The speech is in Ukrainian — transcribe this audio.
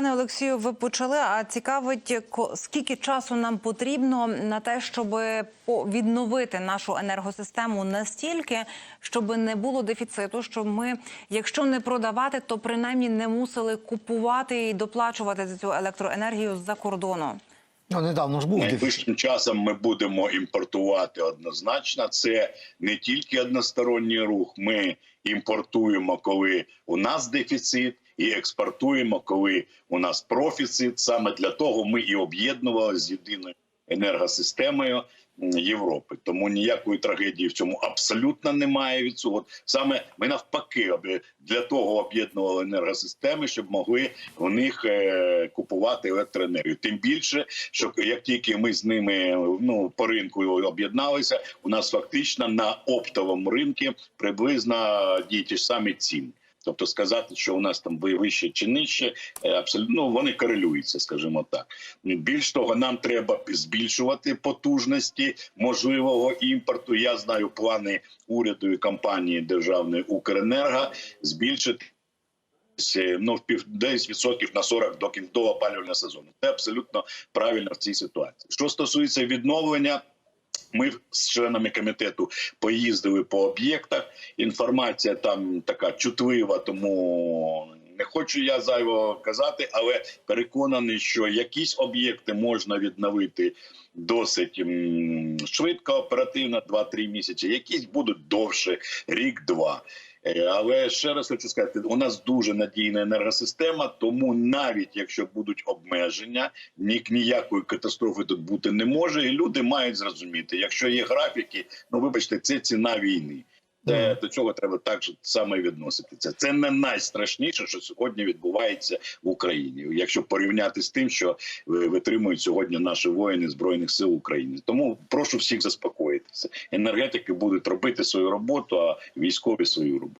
Пане Олексію, ви почали. А цікавить, ко- скільки часу нам потрібно на те, щоб відновити нашу енергосистему настільки, щоб не було дефіциту, щоб ми, якщо не продавати, то принаймні не мусили купувати і доплачувати за цю електроенергію з-за кордону. Ну, недавно ж був дефіцит. Найближчим часом ми будемо імпортувати однозначно. Це не тільки односторонній рух. Ми імпортуємо, коли у нас дефіцит, і експортуємо, коли у нас профіцит. Саме для того ми і об'єднувалися з єдиною енергосистемою Європи. Тому ніякої трагедії в цьому абсолютно немає від цього. Саме ми навпаки для того об'єднували енергосистеми, щоб могли в них е, купувати електроенергію. Тим більше, що як тільки ми з ними ну по ринку об'єдналися, у нас фактично на оптовому ринку приблизно діють ті ж самі ціни. Тобто сказати, що у нас там ви- вище чи нижче, е, абсолютно ну, вони корелюються, скажімо так. Більш того, нам треба збільшувати потужності можливого імпорту. Я знаю плани уряду і компанії державної Укренерго збільшити. Ну, в пів десь відсотків на 40 до кін- до опалювального сезону. Це абсолютно правильно в цій ситуації. Що стосується відновлення, ми з членами комітету поїздили по об'єктах. Інформація там така чутлива, тому не хочу я зайвого казати, але переконаний, що якісь об'єкти можна відновити досить швидко, оперативно, 2-3 місяці. Якісь будуть довше, рік-два. Е, Але ще раз хочу сказати, у нас дуже надійна енергосистема, тому навіть якщо будуть обмеження, ні, ніякої катастрофи тут бути не може. І люди мають зрозуміти, якщо є графіки, ну вибачте, це ціна війни. Це до цього треба так же саме відноситися. Це не найстрашніше, що сьогодні відбувається в Україні, якщо порівняти з тим, що е, витримують сьогодні наші воїни збройних сил України. Тому прошу всіх заспокоїтися. Енергетики будуть робити свою роботу, а військові свою роботу.